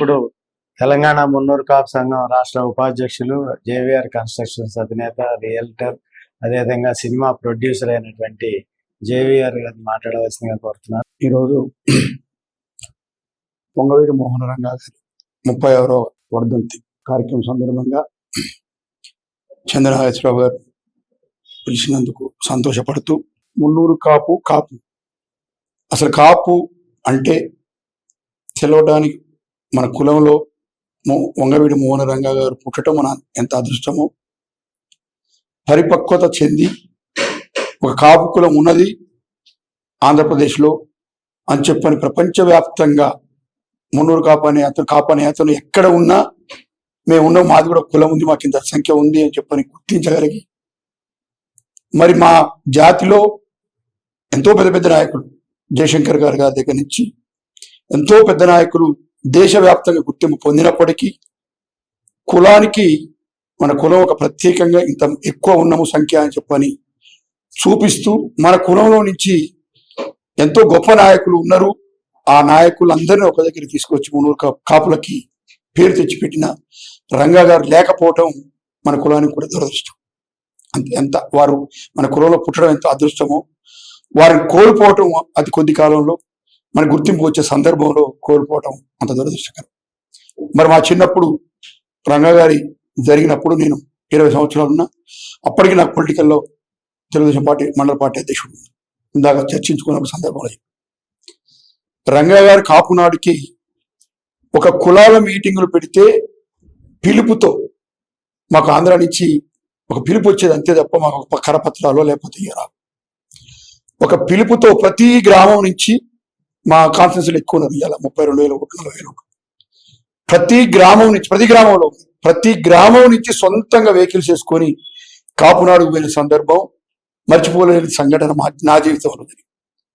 ఇప్పుడు తెలంగాణ మున్నూరు కాపు సంఘం రాష్ట్ర ఉపాధ్యక్షులు జేవిఆర్ కన్స్ట్రక్షన్స్ అధినేత రియల్టర్ అదేవిధంగా సినిమా ప్రొడ్యూసర్ అయినటువంటి జేవిఆర్ గారిని మాట్లాడవలసిందిగా కోరుతున్నాను. ఈరోజు పొంగవీడి మోహన రంగా గారి ముప్పై ఆరో వర్ధంతి కార్యక్రమం సందర్భంగా చంద్రనాగేశ్వరరావు గారు పిలిచినందుకు సంతోషపడుతూ మున్నూరు కాపు కాపు. అసలు కాపు అంటే తెలవడానికి మన కులంలో వంగవీడి మోహన రంగా గారు పుట్టడం మన ఎంత అదృష్టమో. పరిపక్వత చెంది ఒక కాపు కులం ఉన్నది ఆంధ్రప్రదేశ్లో అని చెప్పని ప్రపంచవ్యాప్తంగా మున్నూరు కాపు అతను కాపు అతను ఎక్కడ ఉన్నా మేము ఉన్నాం మాది కూడా కులం ఉంది మాకు ఇంత సంఖ్య ఉంది అని చెప్పని గుర్తించగలిగి. మరి మా జాతిలో ఎంతో పెద్ద పెద్ద నాయకులు జయశంకర్ గారు గారి దగ్గర నుంచి ఎంతో పెద్ద నాయకులు దేశవ్యాప్తంగా గుర్తింపు పొందినప్పటికీ కులానికి మన కులం ఒక ప్రత్యేకంగా ఇంత ఎక్కువ ఉన్నాము సంఖ్య అని చెప్పని చూపిస్తూ మన కులంలో నుంచి ఎంతో గొప్ప నాయకులు ఉన్నారు. ఆ నాయకులందరినీ ఒక దగ్గర తీసుకొచ్చి మునూరు కాపులకి పేరు తెచ్చిపెట్టిన రంగా గారు లేకపోవటం మన కులానికి కూడా దురదృష్టం. అంత ఎంత వారు మన కులంలో పుట్టడం ఎంత అదృష్టమో వారిని కోల్పోవటం అతి కొద్ది కాలంలో మన గుర్తింపు వచ్చే సందర్భంలో కోల్పోవటం అంత దురదృష్టకరం. మరి మా చిన్నప్పుడు రంగగారి జరిగినప్పుడు నేను ఇరవై సంవత్సరాలు ఉన్నా అప్పటికి నాకు పొలిటికల్లో తెలుగుదేశం పార్టీ మండల పార్టీ అధ్యక్షుడు ఇందాక చర్చించుకున్న సందర్భంలో రంగయ్య గారి కాపునాడుకి ఒక కులాల మీటింగులు పెడితే పిలుపుతో మాకు ఆంధ్ర నుంచి ఒక పిలుపు వచ్చేది అంతే తప్ప మాకు కరపత్రాలు లేకపోతే ఒక పిలుపుతో ప్రతి గ్రామం నుంచి మా కాన్ఫరెన్స్లు ఎక్కువ ఇవ్వాలి ముప్పై రెండు వేలు నలభై వేలు ప్రతి గ్రామం నుంచి ప్రతి గ్రామంలో ప్రతి గ్రామం నుంచి సొంతంగా వెహికల్స్ చేసుకొని కాపునాడుకు వెళ్ళిన సందర్భం మర్చిపోలేని సంఘటన మా నా జీవితంలో జరిగింది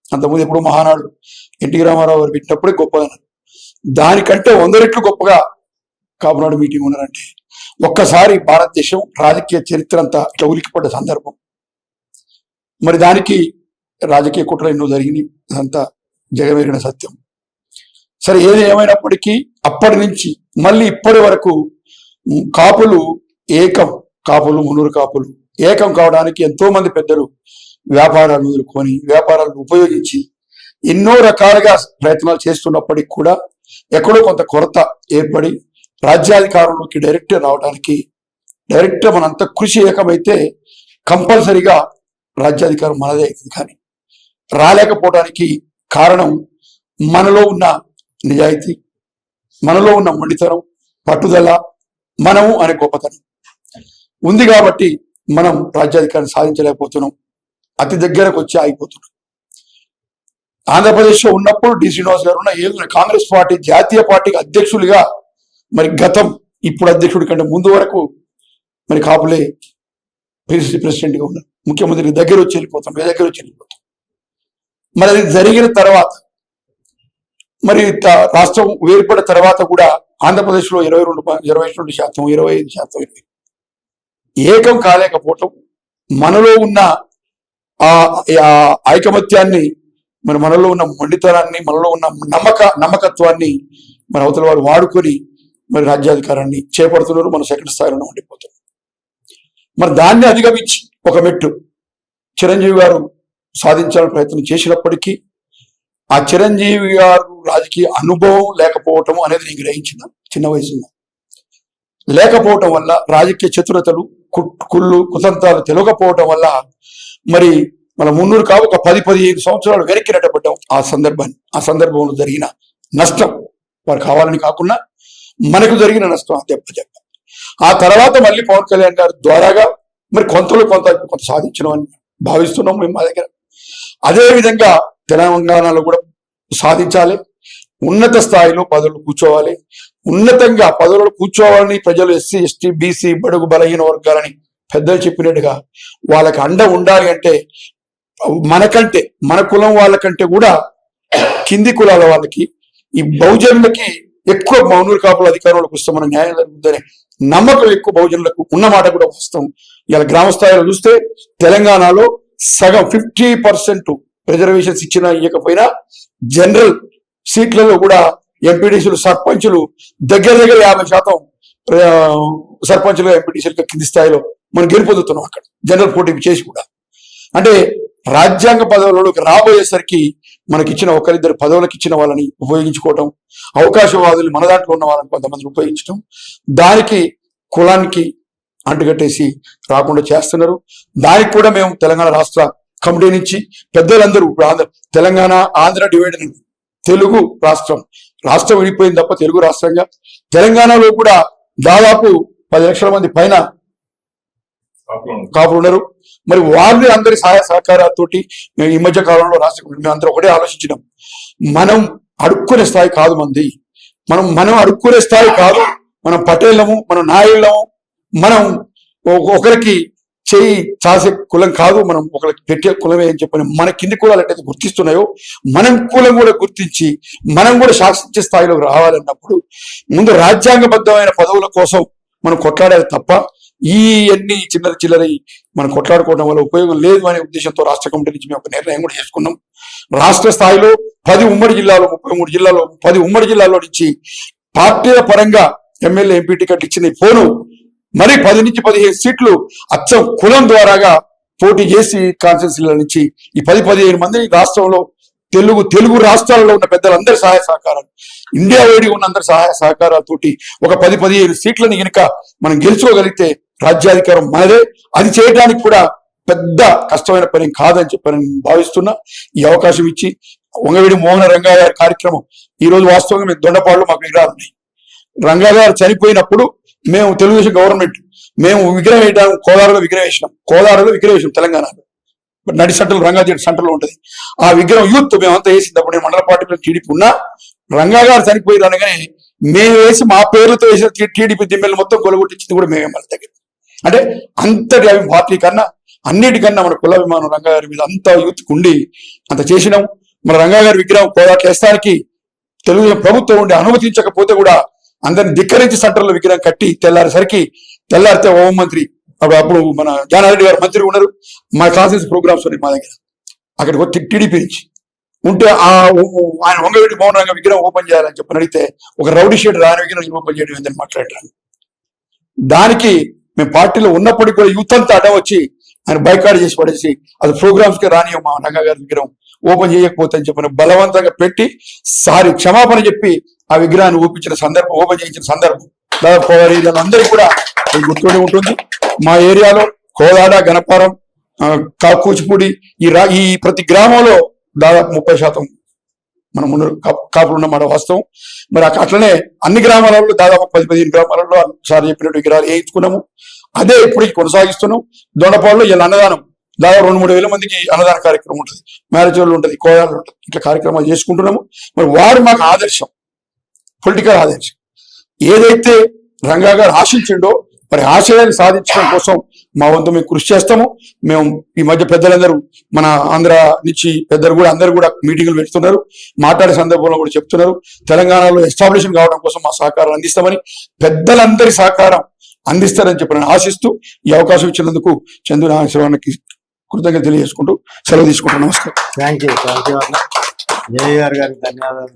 అంతకుముందు ఎప్పుడు మహానాడు ఎన్టీ రామారావు గారు పెట్టినప్పుడే గొప్పదన్నారు దానికంటే వంద రెట్లు గొప్పగా కాపునాడు మీటింగ్ ఉన్నారంటే ఒక్కసారి భారతదేశం రాజకీయ చరిత్ర అంతా ఇట్లా ఉలికిపడ్డ సందర్భం. మరి దానికి రాజకీయ కుట్రలు ఎన్నో జరిగినాయి అదంతా జగమెరిగిన సత్యం. సరే ఏది ఏమైనప్పటికీ అప్పటి నుంచి మళ్ళీ ఇప్పటి వరకు కాపులు ఏకం కాపులు మునూరు కాపులు. ఏకం కావడానికి ఎంతో మంది పెద్దలు వ్యాపారాలు ఎదుర్కొని వ్యాపారాలను ఉపయోగించి ఎన్నో రకాలుగా ప్రయత్నాలు చేస్తున్నప్పటికీ కూడా ఎక్కడో కొంత కొరత ఏర్పడి రాజ్యాధికారంలోకి డైరెక్ట్ రావడానికి డైరెక్ట్ మనంత కృషి ఏకమైతే కంపల్సరిగా రాజ్యాధికారం మనదే అవుతుంది. కానీ రాలేకపోవడానికి కారణం మనలో ఉన్న నిజాయితీ మనలో ఉన్న మొండితనం పట్టుదల మనము అనే గొప్పతనం. ఉంది కాబట్టి మనం రాజ్యాధికారం సాధించలేకపోతున్నాం. అతి దగ్గరకు వచ్చి ఆగిపోతున్నాం. ఆంధ్రప్రదేశ్లో ఉన్నప్పుడు డి. శ్రీనివాస్ గారు ఉన్న ఏదో కాంగ్రెస్ పార్టీ జాతీయ పార్టీకి అధ్యక్షులుగా మరి గతం ఇప్పుడు అధ్యక్షుడి కంటే ముందు వరకు మరి కాపులే పిసిసి ప్రెసిడెంట్గా ఉన్నారు. ముఖ్యమంత్రి దగ్గర వచ్చి వెళ్ళిపోతాం మీ దగ్గర వచ్చి వెళ్ళిపోతాం మరి అది జరిగిన తర్వాత మరి త- రాష్ట్రం వేర్పడిన తర్వాత కూడా ఆంధ్రప్రదేశ్లో ఇరవై రెండు ఇరవై రెండు శాతం ఇరవై ఐదు శాతం ఇరవై. ఏకం కాలేకపోవటం మనలో ఉన్న ఆ ఐకమత్యాన్ని మరి మనలో ఉన్న మొండితనాన్ని మనలో ఉన్న నమ్మక నమ్మకత్వాన్ని మరి అవతల వారు వాడుకొని మరి రాజ్యాధికారాన్ని చేపడుతున్నారు మన సెకండ్ స్థాయిలో ఉండిపోతున్నారు. మరి దాన్ని అధిగమించి ఒక మెట్టు. చిరంజీవి గారు సాధించాలని ప్రయత్నం చేసినప్పటికీ ఆ చిరంజీవి గారు రాజకీయ అనుభవం లేకపోవటం అనేది నేను గ్రహించిన చిన్న వయసులో. లేకపోవటం వల్ల రాజకీయ చతురతలు కుళ్ళు కుతంత్రాలు తెలియకపోవటం వల్ల మరి మన మున్నూరు కావు ఒక పది పదిహేను సంవత్సరాలు వెనక్కి నెట్టబడ్డాం ఆ సందర్భాన్ని ఆ సందర్భంలో జరిగిన నష్టం వారు కావాలని కాకుండా మనకు జరిగిన నష్టం ఆ దెబ్బ దెబ్బ ఆ తర్వాత మళ్ళీ పవన్ కళ్యాణ్ గారి ద్వారాగా మరి కొంతలో కొంత కొంత సాధించడం భావిస్తున్నాం మేము మా దగ్గర. అదే విధంగా తెలంగాణలో కూడా సాధించాలి. ఉన్నత స్థాయిలో పదవులు కూర్చోవాలి. ఉన్నతంగా పదవులు కూర్చోవాలని ప్రజలు ఎస్సీ ఎస్టీ బీసీ బడుగు బలహీన వర్గాలని పెద్దలు చెప్పినట్టుగా వాళ్ళకి అండ ఉండాలి అంటే మనకంటే మన కులం వాళ్ళకంటే కూడా కింది కులాల వాళ్ళకి ఈ బహుజనులకి ఎక్కువ మౌనూరు కాపుల అధికారులకు వస్తే మన న్యాయం జరుగుతుందనే నమ్మకం ఎక్కువ బహుజనులకు ఉన్నమాట కూడా వస్తాం. ఇలా గ్రామ స్థాయిలో చూస్తే తెలంగాణలో సగం ఫిఫ్టీ పర్సెంట్ రిజర్వేషన్స్ ఇచ్చినా ఇవ్వకపోయినా జనరల్ సీట్లలో కూడా ఎంపీడీసీలు సర్పంచులు దగ్గర దగ్గర యాభై శాతం సర్పంచులు ఎంపీడీసీలు కింది స్థాయిలో మనం గెలుపొందుతున్నాం అక్కడ. జనరల్ పోటీ చేసి కూడా. అంటే రాజ్యాంగ పదవులలోకి రాబోయేసరికి మనకిచ్చిన ఒకరిద్దరు పదవులకు ఇచ్చిన వాళ్ళని ఉపయోగించుకోవటం అవకాశవాదులు మన దాంట్లో ఉన్న వాళ్ళని కొంతమందిని ఉపయోగించడం దానికి కులానికి అంటుకట్టేసి రాకుండా చేస్తున్నారు. దానికి కూడా మేము తెలంగాణ రాష్ట్ర కమిటీ నుంచి పెద్దలందరూ ఇప్పుడు ఆంధ్ర తెలంగాణ ఆంధ్ర డివైడ్ తెలుగు రాష్ట్రం. రాష్ట్రం విడిపోయింది తప్ప తెలుగు రాష్ట్రంగా. తెలంగాణలో కూడా దాదాపు పది లక్షల మంది పైన కాపులు ఉన్నారు. మరి వారిని అందరి సహాయ సహకారాలతోటి మేము ఈ మధ్య కాలంలో రాష్ట్ర మేము అందరూ ఒకటే ఆలోచించినాం. మనం అడుక్కునే స్థాయి కాదు మంది. మనం మనం అడుక్కునే స్థాయి కాదు. మనం పటేళ్ళము మనం నాయుళ్ళము మనం ఒకరికి చేయి చాసే కులం కాదు మనం ఒకరికి పెట్టే కులమే అని చెప్పని మన కింది కులాలు ఎట్లయితే గుర్తిస్తున్నాయో మనం కులం కూడా గుర్తించి మనం కూడా శాసించే స్థాయిలోకి రావాలన్నప్పుడు ముందు రాజ్యాంగబద్ధమైన పదవుల కోసం మనం కొట్లాడాలి తప్ప ఈ అన్ని చిల్లర చిల్లర మనం కొట్లాడుకోవడం వల్ల ఉపయోగం లేదు అనే ఉద్దేశంతో రాష్ట్ర కమిటీ నుంచి మేము ఒక నిర్ణయం కూడా చేసుకున్నాం. రాష్ట్ర స్థాయిలో పది ఉమ్మడి జిల్లాలో ముప్పై మూడు జిల్లాలో పది ఉమ్మడి జిల్లాలో నుంచి పార్టీల పరంగా ఎమ్మెల్యే ఎంపీ టికెట్ ఇచ్చిన ఫోను మరి పది నుంచి పదిహేను సీట్లు అచ్చం కులం ద్వారాగా పోటీ చేసి కాన్స్టిట్యూన్సీల నుంచి ఈ పది పదిహేను మంది రాష్ట్రంలో తెలుగు తెలుగు రాష్ట్రాలలో ఉన్న పెద్దలందరి సహాయ సహకారాలు ఇండియా వేడి ఉన్న అందరి సహాయ సహకారాలతోటి ఒక పది పదిహేను సీట్లను గనుక మనం గెలుచుకోగలిగితే రాజ్యాధికారం మనదే. అది చేయడానికి కూడా పెద్ద కష్టమైన పని కాదని చెప్పి నేను భావిస్తున్నా. ఈ అవకాశం ఇచ్చి వంగవేడి మోహన రంగా కార్యక్రమం ఈ రోజు వాస్తవంగా మేము దొండపాడులో మాకు విగ్రహాలు ఉన్నాయి రంగాగారు చనిపోయినప్పుడు మేము తెలుగుదేశం గవర్నమెంట్ మేము విగ్రహం వేయడం కోదాడలో విగ్రహం వేసినాం. కోదాడలో విగ్రహం వేసినాం తెలంగాణలో. నడి సెంటర్లో రంగాజీ సెంటర్లో ఉంటుంది. ఆ విగ్రహం యూత్ మేమంతా వేసినప్పుడు నేను మండల పార్టీలో టీడీపీ ఉన్నా. రంగా గారు చనిపోయి అనగానే మేము వేసి మా పేర్లతో వేసిన టీడీపీ దిమ్మెల్ని మొత్తం కొలగొట్టించింది కూడా మేమే మన దగ్గర. అంటే అంతటి అవి పార్టీ కన్నా అన్నిటికన్నా మన కుల విమానం రంగా గారి మీద అంత యూత్ ఉండి అంత చేసినాం. మన రంగా గారి విగ్రహం కోదాట్లు వేస్తానికి తెలుగుదేశం ప్రభుత్వం ఉండి అనుమతించకపోతే కూడా అందరిని ధిక్కరించి సెంటర్లో విగ్రహం కట్టి తెల్లారేసరికి తెల్లారితే హోం మంత్రి అప్పుడు అప్పుడు మన జానారెడ్డి గారు మంత్రి ఉన్నారు. మా కాన్ఫరెన్స్ ప్రోగ్రామ్స్ ఉన్నాయి మా దగ్గర. అక్కడికి వచ్చి టీడీపీ నుంచి. ఉంటే ఆ ఆయన వంగవీటి మౌన రంగ విగ్రహం ఓపెన్ చేయాలని చెప్పని అడిగితే ఒక రౌడీ షీట్ రాని విగ్రహం ఓపెన్ చేయడం ఏందని మాట్లాడారు దానికి మేము పార్టీలో ఉన్నప్పటికీ కూడా యూత్ అంతా అడ్డం వచ్చి ఆయన బైకాడ్ చేసి పడేసి అది ప్రోగ్రామ్స్కి రాని మా రంగా గారి విగ్రహం ఓపెన్ చేయకపోతే అని చెప్పని బలవంతంగా పెట్టి సారి క్షమాపణ చెప్పి ఆ విగ్రహాన్ని ఊపించిన సందర్భం ఓపెన్ చేయించిన సందర్భం. దాదాపు కోదాడ వీళ్ళందరికీ కూడా గుర్తుండి ఉంటుంది. మా ఏరియాలో కోదాడ గణపారం కూచిపూడి ఈ రా ఈ ప్రతి గ్రామంలో దాదాపు ముప్పై శాతం మనం ఉన్న కాపులు ఉన్న మాట వాస్తవం. మరి అట్లనే అన్ని గ్రామాలలో దాదాపు పది పదిహేను గ్రామాలలో సార్ చెప్పినట్టు విగ్రహాలు వేయించుకున్నాము. అదే ఇప్పటికి కొనసాగిస్తున్నాం. దొండపాడులో ఇలా అన్నదానం దాదాపు రెండు మూడు వేల మందికి అన్నదాన కార్యక్రమం ఉంటుంది. మ్యారేజ్ వాళ్ళు ఉంటుంది కోయాలు ఉంటుంది. ఇట్లా కార్యక్రమాలు చేసుకుంటున్నాము. మరి వారు మాకు ఆదర్శం. పొలిటికల్ ఆదర్శం. ఏదైతే రంగా గారు ఆశించిండో మరి ఆశయాన్ని సాధించడం కోసం మా వంతు మేము కృషి చేస్తాము. మేము ఈ మధ్య పెద్దలందరూ మన ఆంధ్ర నుంచి పెద్దలు కూడా అందరూ కూడా మీటింగులు పెడుతున్నారు. మాట్లాడే సందర్భంలో కూడా చెప్తున్నారు. తెలంగాణలో ఎస్టాబ్లిషన్ కావడం కోసం మా సహకారం అందిస్తామని పెద్దలందరి సహకారం అందిస్తారని చెప్పి నేను ఆశిస్తూ ఈ అవకాశం ఇచ్చినందుకు చందు నాగేశ్వరానికి కృతజ్ఞత తెలియజేసుకుంటూ సెలవు తీసుకుంటాను నమస్కారం. థ్యాంక్ యూ థ్యాంక్ యూ గారికి ధన్యవాదాలు.